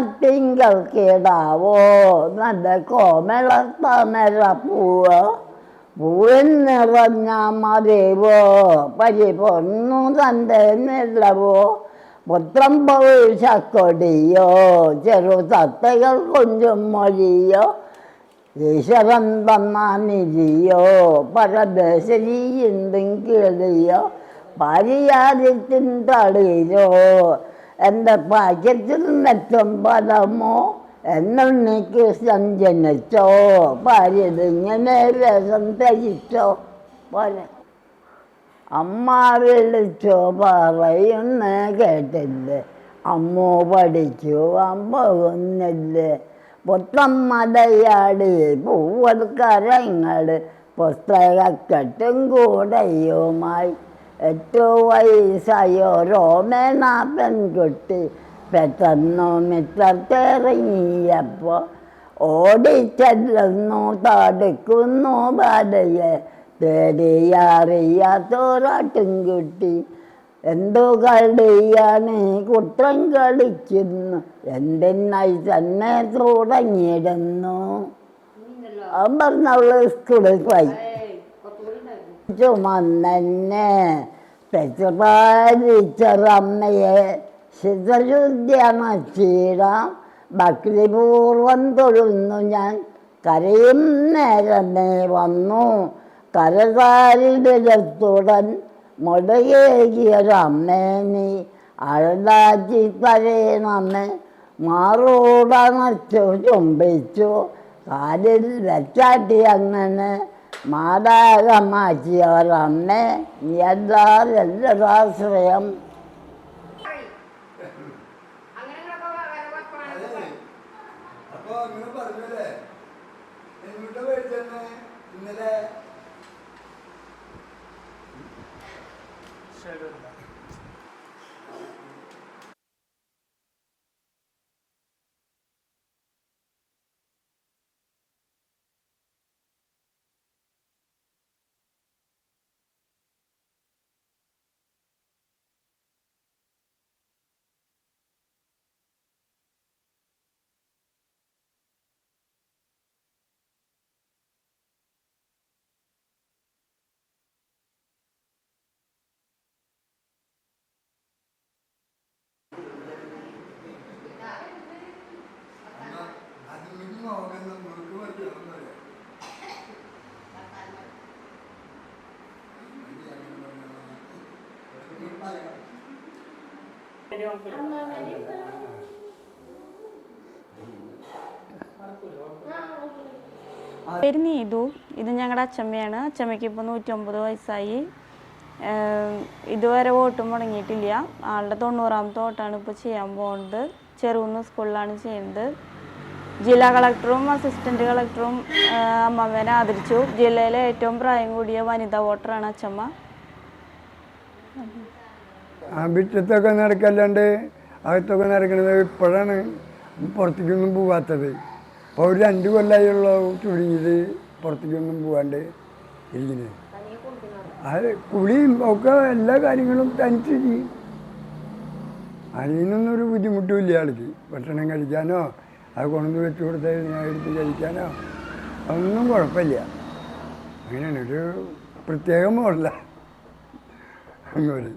തിങ്കൾ കിടാവോ നല്ല കോമളത്തമര പൂവോ. പൂവിൻ നിറഞ്ഞ മറിവോ പരിപൊന്നു തന്റെ നിലവോ? പുത്രം ഭവിഷ്യക്കൊടിയോ ചെറു തത്തകൾ കൊഞ്ചും മൊഴിയോ? ഈശ്വരൻ തന്ന നിധിയോ? പരദേശരിയുണ്ടും കിളിയോ പാരിയാദ്യത്തിൻ തളിരോ എന്റെ ഭാഗ്യത്തിൽ നെറ്റം പദമോ എന്നുണ്ണിക്ക് സഞ്ജനിച്ചോ ഭാര്യതിങ്ങനെ രസം തരിച്ചോ? പോലെ അമ്മ വിളിച്ചോ? പറയുന്ന കേട്ടില്ലേ? അമ്മോ പഠിക്കുവാൻ പോകുന്നില്ലേ പൂവത് പൂവൽക്കരങ്ങൾ പുസ്തകക്കെട്ടും കൂടെയുമായി. എട്ടു വയസ്സായോ രോമേണ പെൺകുട്ടി പെട്ടെന്നു മിത്രത്തിറങ്ങിയപ്പോൾ ഓടിച്ചെല്ലുന്നു തടുക്കുന്നു ഭാര്യയെ തേടിയറിയാത്തോരാട്ടും കുട്ടി എന്തോ കളിയാണ് കുട്ടം കളിക്കുന്നു? എന്തിനായി തന്നെ തുടങ്ങിയിടുന്നു? അവൻ പറഞ്ഞവൾ സ്കൂളിൽ പോയി. ചുമന്നെ പെറ്റുപാലിച്ചറമ്മയെ ശിതശുദ്ധ്യമച്ചീട ചീടാം ഭക്തിപൂർവം തൊഴുന്നു ഞാൻ. കരയും നേരമേ വന്നു. കരതാരിടത്തുടൻ മുടയേകിയൊരമ്മേ നീ അഴുതാച്ചി തരേണമ്മേ മാറോടണച്ചു ചുംബിച്ചു. കാലിൽ വെച്ചാട്ടി അങ്ങനെ അങ്ങനെ പറഞ്ഞല്ലേ എങ്ങോട്ട് മേടിച്ചെന്നെ ഇന്നലെ പേര് നീതു. ഇത് ഞങ്ങളുടെ അച്ചമ്മയാണ് അച്ചമ്മയ്ക്ക് ഇപ്പോൾ നൂറ്റൊമ്പത് വയസ്സായി. ഇതുവരെ വോട്ടും മുടങ്ങിയിട്ടില്ല. ആളുടെ തൊണ്ണൂറാമത്തെ വോട്ടാണ് ഇപ്പോൾ ചെയ്യാൻ പോകുന്നത് ചെറുകുന്ന് സ്കൂളിലാണ് ചെയ്യുന്നത്. ജില്ലാ കളക്ടറും അസിസ്റ്റന്റ് കളക്ടറും അമ്മമ്മേനെ ആദരിച്ചു. ജില്ലയിലെ ഏറ്റവും പ്രായം കൂടിയ വനിതാ വോട്ടറാണ് അച്ചമ്മ ആ മുറ്റത്തൊക്കെ നടക്കല്ലാണ്ട് അകത്തൊക്കെ നടക്കുന്നത് ഇപ്പോഴാണ് പുറത്തേക്കൊന്നും പോവാത്തത്. അപ്പോൾ ഒരു രണ്ട് കൊല്ലമായുള്ള ചുരുങ്ങിയത് പുറത്തേക്കൊന്നും പോവാണ്ട് ഇരിക്കുന്നത് അത് കുളിയും ഒക്കെ എല്ലാ കാര്യങ്ങളും തനിച്ച് ചെയ്യും. അതിനൊന്നും ഒരു ബുദ്ധിമുട്ടുമില്ല ആൾക്ക്. ഭക്ഷണം കഴിക്കാനോ അത് കൊണ്ടു വെച്ച് കൊടുത്താൽ ഞാൻ എടുത്ത് കഴിക്കാനോ അതൊന്നും കുഴപ്പമില്ല. അങ്ങനെയാണ് ഒരു പ്രത്യേക മോഡല. അങ്ങനെ